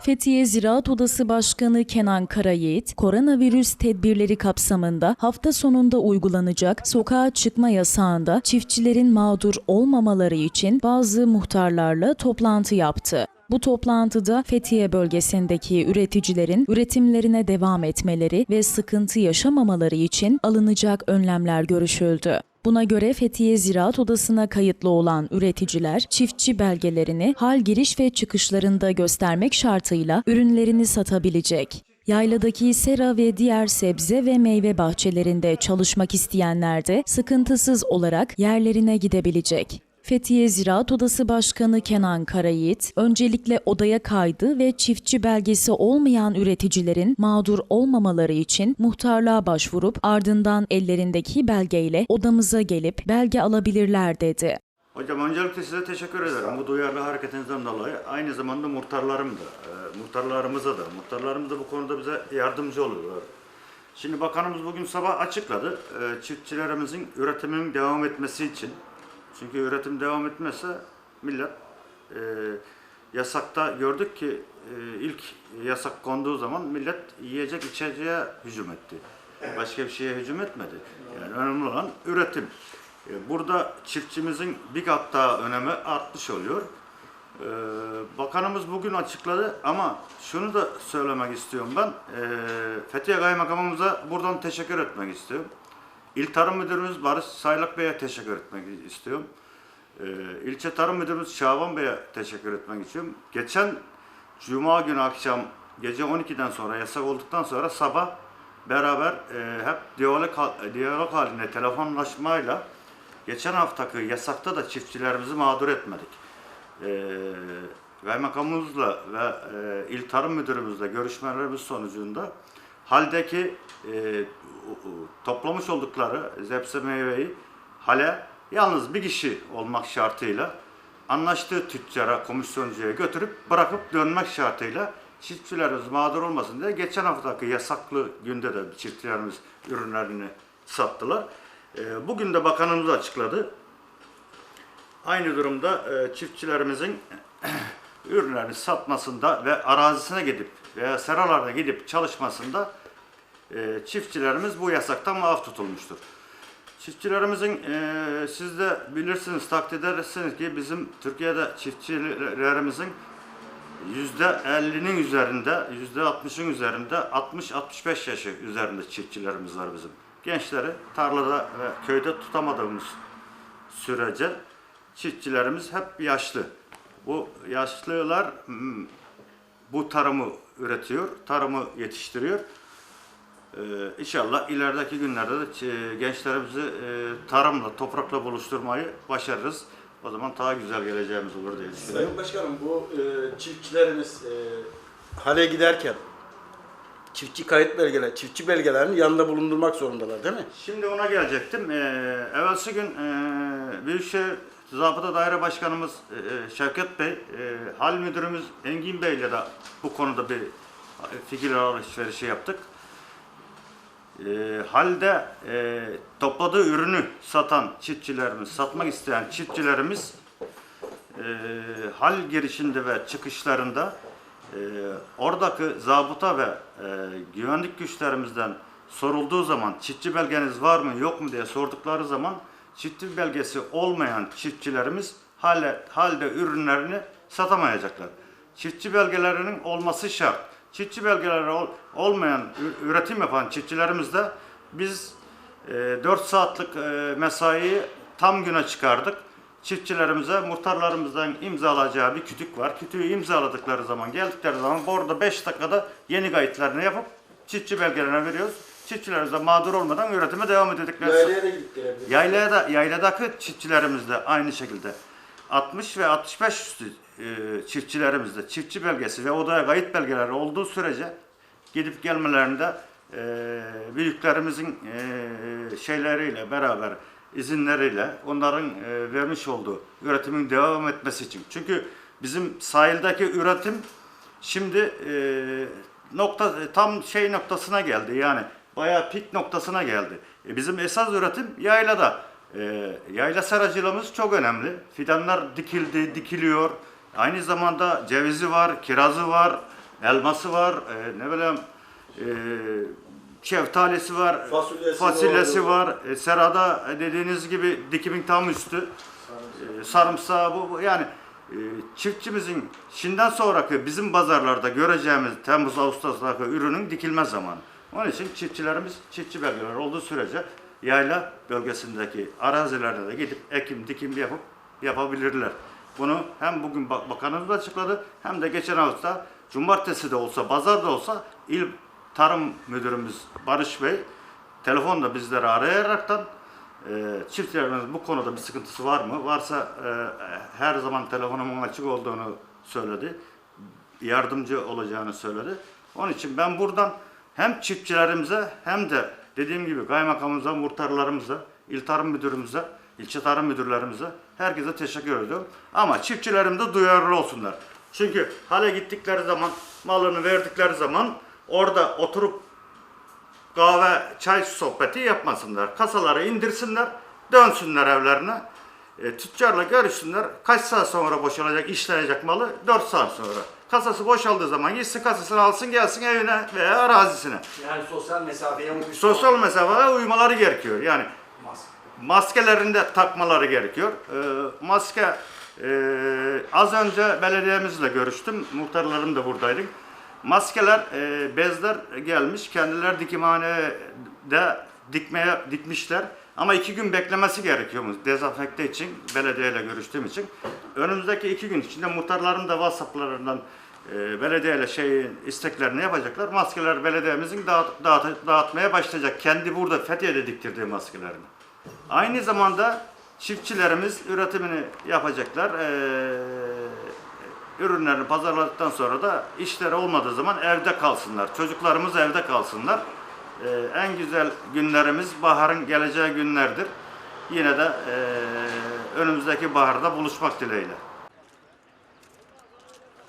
Fethiye Ziraat Odası Başkanı Kenan Karayiğit, koronavirüs tedbirleri kapsamında hafta sonunda uygulanacak sokağa çıkma yasağında çiftçilerin mağdur olmamaları için bazı muhtarlarla toplantı yaptı. Bu toplantıda Fethiye bölgesindeki üreticilerin üretimlerine devam etmeleri ve sıkıntı yaşamamaları için alınacak önlemler görüşüldü. Buna göre Fethiye Ziraat Odası'na kayıtlı olan üreticiler çiftçi belgelerini hal giriş ve çıkışlarında göstermek şartıyla ürünlerini satabilecek. Yayladaki sera ve diğer sebze ve meyve bahçelerinde çalışmak isteyenler de sıkıntısız olarak yerlerine gidebilecek. Fethiye Ziraat Odası Başkanı Kenan Karayiğit, öncelikle odaya kaydı ve çiftçi belgesi olmayan üreticilerin mağdur olmamaları için muhtarlığa başvurup ardından ellerindeki belgeyle odamıza gelip belge alabilirler dedi. Hocam öncelikle size teşekkür ederim bu duyarlı hareketinizden dolayı. Aynı zamanda muhtarlarım da, e, muhtarlarımıza da, muhtarlarımız da bu konuda bize yardımcı oluyorlar. Şimdi bakanımız bugün sabah açıkladı. E, çiftçilerimizin üretiminin devam etmesi için. Çünkü üretim devam etmezse millet e, yasakta gördük ki e, ilk yasak konduğu zaman millet yiyecek içeceğe hücum etti. Başka bir şeye hücum etmedi. Yani önemli olan üretim. E, Burada çiftçimizin bir kat daha önemi artmış oluyor. Ee, Bakanımız bugün açıkladı ama şunu da söylemek istiyorum ben. Ee, Fethiye Kaymakamımıza buradan teşekkür etmek istiyorum. İl Tarım Müdürümüz Barış Saylak Bey'e teşekkür etmek istiyorum. Ee, İlçe Tarım Müdürümüz Şaban Bey'e teşekkür etmek istiyorum. Geçen Cuma günü akşam gece 12'den sonra yasak olduktan sonra sabah beraber e, hep diyalog, diyalog halinde telefonlaşmayla geçen haftaki yasakta da çiftçilerimizi mağdur etmedik. Ee, kaymakamımızla ve e, il tarım müdürümüzle görüşmelerimiz sonucunda haldeki e, toplamış oldukları zepse meyveyi hale yalnız bir kişi olmak şartıyla anlaştığı tüccara, komisyoncuya götürüp bırakıp dönmek şartıyla çiftçilerimiz mağdur olmasın diye geçen haftaki yasaklı günde de çiftçilerimiz ürünlerini sattılar. Ee, Bugün de bakanımız açıkladı. Aynı durumda e, çiftçilerimizin ürünlerini satmasında ve arazisine gidip veya seralarına gidip çalışmasında e, çiftçilerimiz bu yasaktan muaf tutulmuştur. Çiftçilerimizin e, siz de bilirsiniz, takdir edersiniz ki bizim Türkiye'de çiftçilerimizin yüzde 50'nin üzerinde, yüzde 60'ın üzerinde 60-65 yaşı üzerinde çiftçilerimiz var bizim. Gençleri tarlada ve köyde tutamadığımız sürece çiftçilerimiz hep yaşlı. Bu yaşlılar hmm, bu tarımı üretiyor, tarımı yetiştiriyor. Ee, inşallah ilerideki günlerde de ç- gençlerimizi e, tarımla, toprakla buluşturmayı başarırız. O zaman daha güzel geleceğimiz olur diye düşünüyorum. Sayın Başkanım bu e, çiftçilerimiz e, hale giderken çiftçi kayıt belgeler, çiftçi belgelerini yanında bulundurmak zorundalar değil mi? Şimdi ona gelecektim. Ee, evvelsi gün e, Büyükşehir Zabıta Daire Başkanımız e, Şevket Bey, e, Hal Müdürümüz Engin Bey ile de bu konuda bir fikir alışverişi yaptık. E, halde e, topladığı ürünü satan çiftçilerimiz, satmak isteyen çiftçilerimiz e, hal girişinde ve çıkışlarında e, oradaki zabıta ve e, güvenlik güçlerimizden sorulduğu zaman çiftçi belgeniz var mı yok mu diye sordukları zaman çiftçi belgesi olmayan çiftçilerimiz halde, halde ürünlerini satamayacaklar. Çiftçi belgelerinin olması şart. Çiftçi belgeleri ol- olmayan üretim yapan çiftçilerimiz de biz e, 4 saatlik e, mesaiyi tam güne çıkardık. Çiftçilerimize muhtarlarımızdan imzalayacağı bir kütük var. Kütüğü imzaladıkları zaman, geldikleri zaman orada 5 dakikada yeni kayıtlarını yapıp çiftçi belgelerine veriyoruz. Çiftçilerimiz de mağdur olmadan üretime devam edecekler. Yaylaya da gidip gelebiliriz. Yaylaya da, yayladaki çiftçilerimiz de aynı şekilde 60 ve 65 üstü e, çiftçilerimizde çiftçi belgesi ve odaya kayıt belgeleri olduğu sürece gidip gelmelerinde e, büyüklerimizin e, şeyleriyle beraber izinleriyle onların e, vermiş olduğu üretimin devam etmesi için. Çünkü bizim sahildeki üretim şimdi e, nokta tam şey noktasına geldi yani bayağı pik noktasına geldi. E, bizim esas üretim yaylada. E, yayla seracılığımız çok önemli. Fidanlar dikildi, dikiliyor. Aynı zamanda cevizi var, kirazı var, elması var, e, ne bileyim e, şeftalisi var, Fasulyesi fasulyesi var. var. E, serada dediğiniz gibi dikimin tam üstü. E, sarımsağı bu, bu. yani e, çiftçimizin şimdiden sonraki bizim pazarlarda göreceğimiz Temmuz Ağustos'taki ürünün dikilme zamanı. Onun için çiftçilerimiz çiftçi belgeler olduğu sürece yayla bölgesindeki arazilerde de gidip ekim dikim yapıp yapabilirler. Bunu hem bugün bak- bakanımız açıkladı hem de geçen hafta cumartesi de olsa pazar da olsa il tarım müdürümüz Barış Bey telefonda bizleri arayaraktan e, çiftçilerimiz bu konuda bir sıkıntısı var mı? Varsa e, her zaman telefonumun açık olduğunu söyledi. Yardımcı olacağını söyledi. Onun için ben buradan hem çiftçilerimize hem de dediğim gibi kaymakamımıza, muhtarlarımıza, il tarım müdürümüze, ilçe tarım müdürlerimize herkese teşekkür ediyorum. Ama çiftçilerim de duyarlı olsunlar. Çünkü hale gittikleri zaman, malını verdikleri zaman orada oturup kahve, çay sohbeti yapmasınlar. Kasaları indirsinler, dönsünler evlerine. E, tüccarla görüşsünler. Kaç saat sonra boşalacak, işlenecek malı? 4 saat sonra. Kasası boşaldığı zaman gitsin kasasını alsın gelsin evine veya arazisine. Yani sosyal mesafeye uygun. Sosyal mesafeye uymaları gerekiyor. Yani. Maskelerini de takmaları gerekiyor. Ee, maske e, az önce belediyemizle görüştüm. Muhtarlarım da buradaydı. Maskeler, e, bezler gelmiş. Kendileri dikimhanede dikmeye dikmişler. Ama iki gün beklemesi gerekiyormuş dezenfekte için, belediyeyle görüştüğüm için. Önümüzdeki iki gün içinde muhtarlarım da WhatsApp'larından e, belediyeyle şey isteklerini yapacaklar. Maskeler belediyemizin dağıt, dağıt- dağıtmaya başlayacak. Kendi burada Fethiye'de diktirdiği maskelerini. Aynı zamanda çiftçilerimiz üretimini yapacaklar. Ee, ürünlerini pazarladıktan sonra da işleri olmadığı zaman evde kalsınlar. Çocuklarımız evde kalsınlar. Ee, en güzel günlerimiz baharın geleceği günlerdir. Yine de ee, önümüzdeki baharda buluşmak dileğiyle.